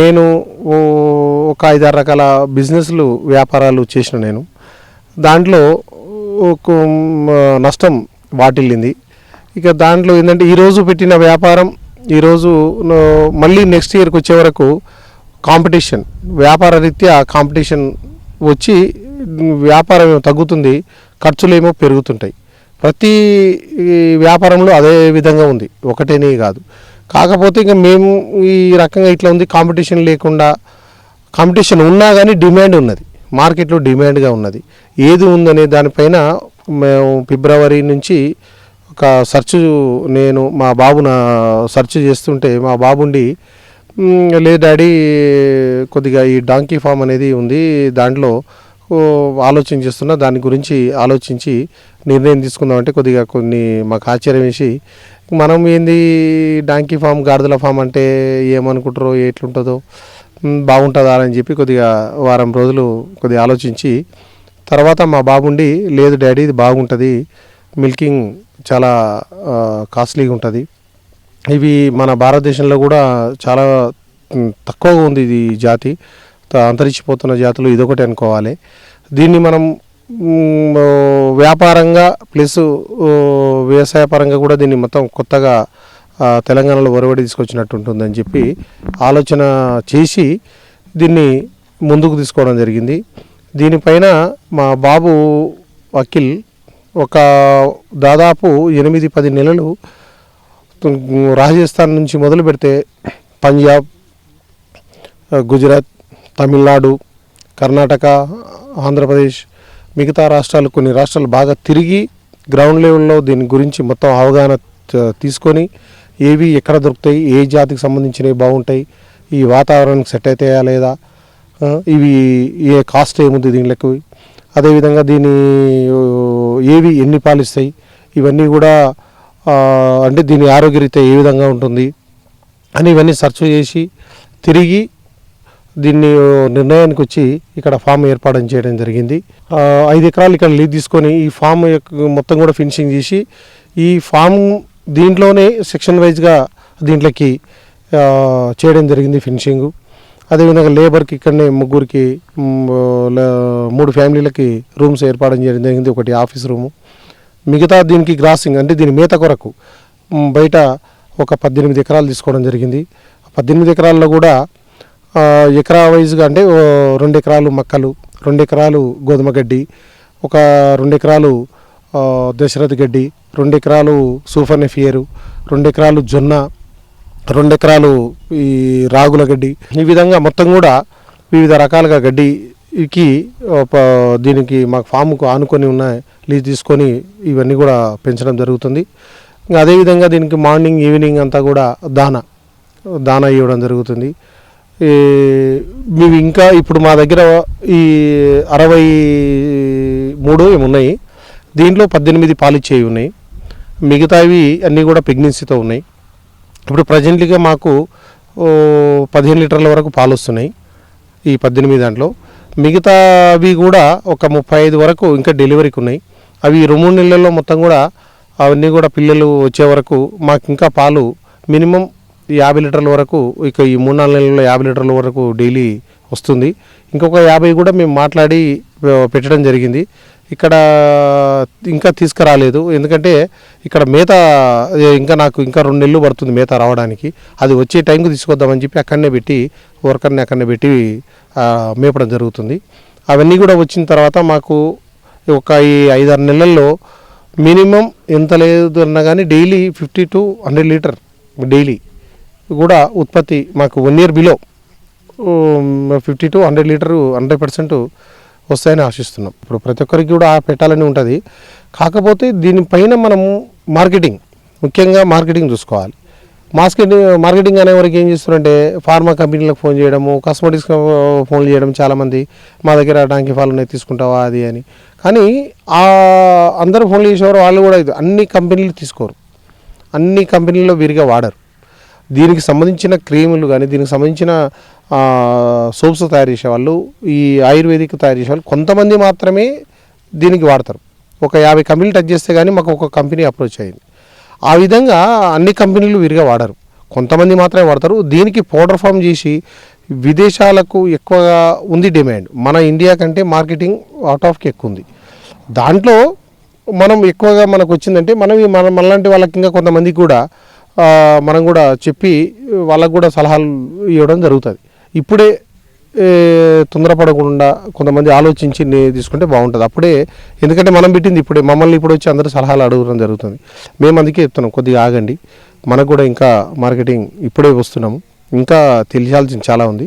నేను ఒక ఒక ఐదారు రకాల బిజినెస్లు వ్యాపారాలు చేసిన నేను. దాంట్లో ఒక నష్టం వాటిల్లింది. ఇక దాంట్లో ఏంటంటే ఈరోజు పెట్టిన వ్యాపారం ఈరోజు మళ్ళీ నెక్స్ట్ ఇయర్కి వచ్చే వరకు కాంపిటీషన్ వ్యాపార రీత్యా కాంపిటీషన్ వచ్చి వ్యాపారం ఏమో తగ్గుతుంది ఖర్చులు ఏమో పెరుగుతుంటాయి. ప్రతి వ్యాపారంలో అదే విధంగా ఉంది. ఒకటేనే కాదు. కాకపోతే ఇంకా మేము ఈ రకంగా ఇట్లా ఉంది కాంపిటీషన్ లేకుండా కాంపిటీషన్ ఉన్నా కానీ డిమాండ్ ఉన్నది. మార్కెట్లో డిమాండ్గా ఉన్నది. ఏది ఉందనే దానిపైన మేము ఫిబ్రవరి నుంచి ఒక సెర్చ్ నేను మా బాబున సెర్చ్ చేస్తుంటే మా బాబుండి లే లేదు డాడీ కొద్దిగా ఈ డాంకీ ఫామ్ అనేది ఉంది దాంట్లో ఆలోచన చేస్తున్నా దాని గురించి ఆలోచించి నిర్ణయం తీసుకుందామంటే కొద్దిగా కొన్ని మాకు ఆశ్చర్యం వేసి మనం ఏంది డాంకీ ఫామ్ గాడిదల ఫామ్ అంటే ఏమనుకుంటారో ఎట్లుంటుందో బాగుంటుందా అని చెప్పి కొద్దిగా వారం రోజులు కొద్దిగా ఆలోచించి తర్వాత మా బాబుండి లేదు డాడీ ఇది బాగుంటుంది మిల్కింగ్ చాలా కాస్ట్లీగా ఉంటుంది ఇవి మన భారతదేశంలో కూడా చాలా తక్కువగా ఉంది ఇది జాతి. అంతరించిపోతున్న జాతులు ఇదొకటి అనుకోవాలి. దీన్ని మనం వ్యాపారంగా ప్లస్ వ్యవసాయ పరంగా కూడా దీన్ని మొత్తం కొత్తగా తెలంగాణలో ఒరవడి తీసుకొచ్చినట్టు ఉంటుందని చెప్పి ఆలోచన చేసి దీన్ని ముందుకు తీసుకోవడం జరిగింది. దీనిపైన మా బాబు అఖిల్ ఒక దాదాపు ఎనిమిది పది నెలలు రాజస్థాన్ నుంచి మొదలు పెడితే పంజాబ్ గుజరాత్ తమిళనాడు కర్ణాటక ఆంధ్రప్రదేశ్ మిగతా రాష్ట్రాలు కొన్ని రాష్ట్రాలు బాగా తిరిగి గ్రౌండ్ లెవెల్లో దీని గురించి మొత్తం అవగాహన తీసుకొని ఏవి ఎక్కడ దొరుకుతాయి ఏ జాతికి సంబంధించినవి బాగుంటాయి ఈ వాతావరణానికి సెట్ అవుతాయా లేదా ఇవి ఏ కాస్ట్ ఏముంది దీనిలకు అదేవిధంగా దీని ఏవి ఎన్ని పాలిస్తాయి ఇవన్నీ కూడా అంటే దీని ఆరోగ్యరీత్యా ఏ విధంగా ఉంటుంది అని ఇవన్నీ సెర్చ్ చేసి తిరిగి దీన్ని నిర్ణయానికి వచ్చి ఇక్కడ ఫామ్ ఏర్పాటు చేయడం జరిగింది. ఐదు ఎకరాలు ఇక్కడ లీజ్ తీసుకొని ఈ ఫామ్ యొక్క మొత్తం కూడా ఫినిషింగ్ చేసి ఈ ఫామ్ దీంట్లోనే సెక్షన్ వైజ్గా దీంట్లోకి చేయడం జరిగింది ఫినిషింగ్. అదేవిధంగా లేబర్కి ఇక్కడనే ముగ్గురికి మూడు ఫ్యామిలీలకి రూమ్స్ ఏర్పాటు చేయడం జరిగింది. ఒకటి ఆఫీస్ రూము. మిగతా దీనికి గ్రాసింగ్ అంటే దీని మేత కొరకు బయట ఒక పద్దెనిమిది ఎకరాలు తీసుకోవడం జరిగింది. పద్దెనిమిది ఎకరాల్లో కూడా ఎకరా వైజ్గా అంటే రెండు ఎకరాలు మక్కలు రెండు ఎకరాలు గోధుమ గడ్డి ఒక రెండు ఎకరాలు ఆ, దశరథ గడ్డి రెండు ఎకరాలు సూఫర్ నెఫియరు రెండు ఎకరాలు జొన్న రెండు ఎకరాలు ఈ రాగుల గడ్డి. ఈ విధంగా మొత్తం కూడా వివిధ రకాలుగా గడ్డికి దీనికి మాకు ఫామ్కు ఆనుకొని ఉన్న లీజ్ తీసుకొని ఇవన్నీ కూడా పెంచడం జరుగుతుంది. ఇంకా అదేవిధంగా దీనికి మార్నింగ్ ఈవినింగ్ అంతా కూడా దానా దానా ఇవ్వడం జరుగుతుంది. మేము ఇంకా ఇప్పుడు మా దగ్గర ఈ అరవై మూడు ఏమి ఉన్నాయి. దీంట్లో పద్దెనిమిది పాలిచ్చేవి ఉన్నాయి. మిగతావి అన్నీ కూడా ప్రెగ్నెన్సీతో ఉన్నాయి. ఇప్పుడు ప్రజెంట్లీగా మాకు పదిహేను లీటర్ల వరకు పాలు వస్తున్నాయి ఈ పద్దెనిమిది దాంట్లో. మిగతావి కూడా ఒక ముప్పై ఐదు వరకు ఇంకా డెలివరీకి ఉన్నాయి. అవి రెండు మూడు నెలల్లో మొత్తం కూడా అవన్నీ కూడా పిల్లలు వచ్చే వరకు మాకు ఇంకా పాలు మినిమం యాభై లీటర్ల వరకు ఇక ఈ మూడు నాలుగు నెలల్లో యాభై లీటర్ల వరకు డైలీ వస్తుంది. ఇంకొక యాభై కూడా మేము మాట్లాడి పెట్టడం జరిగింది. ఇక్కడ ఇంకా తీసుకురాలేదు. ఎందుకంటే ఇక్కడ మేత ఇంకా నాకు ఇంకా రెండు నెలలు పడుతుంది మేత రావడానికి. అది వచ్చే టైంకి తీసుకొద్దామని చెప్పి అక్కడనే పెట్టి వర్కర్ని అక్కడనే పెట్టి మేపడం జరుగుతుంది. అవన్నీ కూడా వచ్చిన తర్వాత మాకు ఒక ఈ ఐదారు నెలల్లో మినిమం ఎంత లేదు అన్నా కానీ daily fifty to hundred litre daily కూడా ఉత్పత్తి మాకు one year below fifty to hundred litre hundred percent వస్తాయని ఆశిస్తున్నాం. ఇప్పుడు ప్రతి ఒక్కరికి కూడా పెట్టాలని ఉంటుంది. కాకపోతే దీనిపైన మనము మార్కెటింగ్ ముఖ్యంగా మార్కెటింగ్ చూసుకోవాలి. మార్కెటింగ్ మార్కెటింగ్ అనేవరకు ఏం చేస్తున్నారంటే ఫార్మా కంపెనీలకు ఫోన్ చేయడము కాస్మెటిక్స్ ఫోన్ uh, చేయడం చాలామంది మా దగ్గర డాంకీ ఫాల్ ఉన్నాయి తీసుకుంటావా అది అని. కానీ ఆ అందరూ ఫోన్లు చేసేవారు వాళ్ళు కూడా అన్ని కంపెనీలు తీసుకోరు. అన్ని కంపెనీల్లో విరిగా వాడరు. దీనికి సంబంధించిన క్రీములు కానీ దీనికి సంబంధించిన సోప్స్ తయారు చేసేవాళ్ళు ఈ ఆయుర్వేదిక్ తయారు చేసేవాళ్ళు కొంతమంది మాత్రమే దీనికి వాడతారు. ఒక యాభై కంపెనీలు టచ్ చేస్తే కానీ మాకు ఒక కంపెనీ అప్రోచ్ అయింది. ఆ విధంగా అన్ని కంపెనీలు విరిగా వాడరు. కొంతమంది మాత్రమే వాడతారు. దీనికి పౌడర్ ఫామ్ చేసి విదేశాలకు ఎక్కువగా ఉంది డిమాండ్. మన ఇండియా కంటే మార్కెటింగ్ అవుట్ ఆఫ్కి ఎక్కువ ఉంది. దాంట్లో మనం ఎక్కువగా మనకు వచ్చిందంటే మనం మన మనలాంటి వాళ్ళకి ఇంకా కొంతమందికి కూడా మనం కూడా చెప్పి వాళ్ళకు కూడా సలహాలు ఇవ్వడం జరుగుతుంది. ఇప్పుడే తొందరపడకుండా కొంతమంది ఆలోచించి తీసుకుంటే బాగుంటుంది. అప్పుడే ఎందుకంటే మనం పెట్టింది ఇప్పుడే మమ్మల్ని ఇప్పుడు వచ్చి అందరూ సలహాలు అడగడం జరుగుతుంది. మేము అందుకే చెప్తున్నాం కొద్దిగా ఆగండి. మనకు కూడా ఇంకా మార్కెటింగ్ ఇప్పుడే వస్తున్నాము. ఇంకా తెలియాల్సింది చాలా ఉంది.